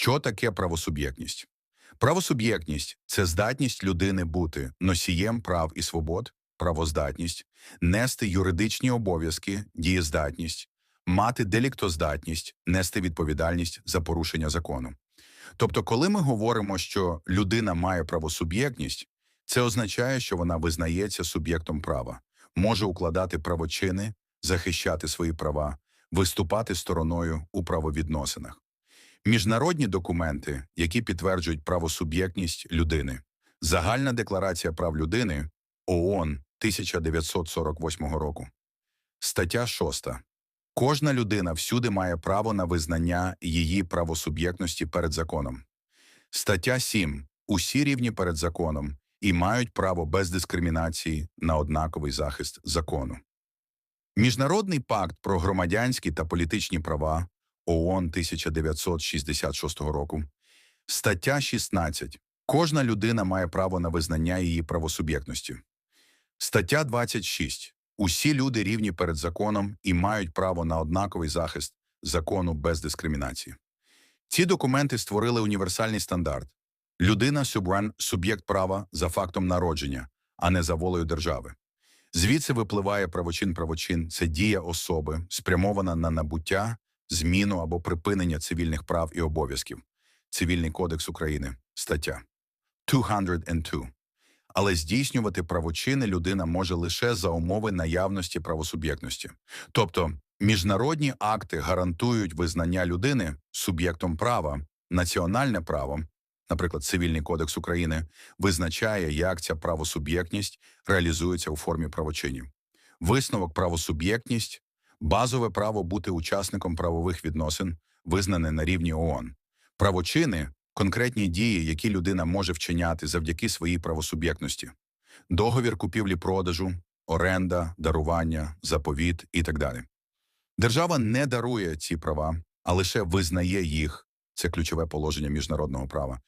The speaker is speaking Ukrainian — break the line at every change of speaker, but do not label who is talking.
Що таке правосуб'єктність? Правосуб'єктність це здатність людини бути носієм прав і свобод, правоздатність, нести юридичні обов'язки, дієздатність, мати деліктоздатність, нести відповідальність за порушення закону. Тобто, коли ми говоримо, що людина має правосуб'єктність, це означає, що вона визнається суб'єктом права, може укладати правочини, захищати свої права, виступати стороною у правовідносинах. Міжнародні документи, які підтверджують правосуб'єктність людини. Загальна декларація прав людини ООН 1948 року. Стаття 6. Кожна людина всюди має право на визнання її правосуб'єктності перед законом. Стаття 7. Усі рівні перед законом і мають право без дискримінації на однаковий захист закону. Міжнародний пакт про громадянські та політичні права ООН 1966 року. Стаття 16. Кожна людина має право на визнання її правосуб'єктності. Стаття 26. Усі люди рівні перед законом і мають право на однаковий захист закону без дискримінації. Ці документи створили універсальний стандарт. Людина субран суб'єкт права за фактом народження, а не за волею держави. Звідси випливає правочин правочин це дія особи, спрямована на набуття, зміну або припинення цивільних прав і обов'язків. Цивільний кодекс України, стаття 202. Але здійснювати правочини людина може лише за умови наявності правосуб'єктності. Тобто, міжнародні акти гарантують визнання людини суб'єктом права, національне право, наприклад, Цивільний кодекс України, визначає, як ця правосуб'єктність реалізується у формі правочинів. Висновок правосуб'єктність базове право бути учасником правових відносин, визнане на рівні ООН. Правочини конкретні дії, які людина може вчиняти завдяки своїй правосуб'єктності, договір купівлі-продажу, оренда, дарування, заповіт і так далі. Держава не дарує ці права, а лише визнає їх. Це ключове положення міжнародного права.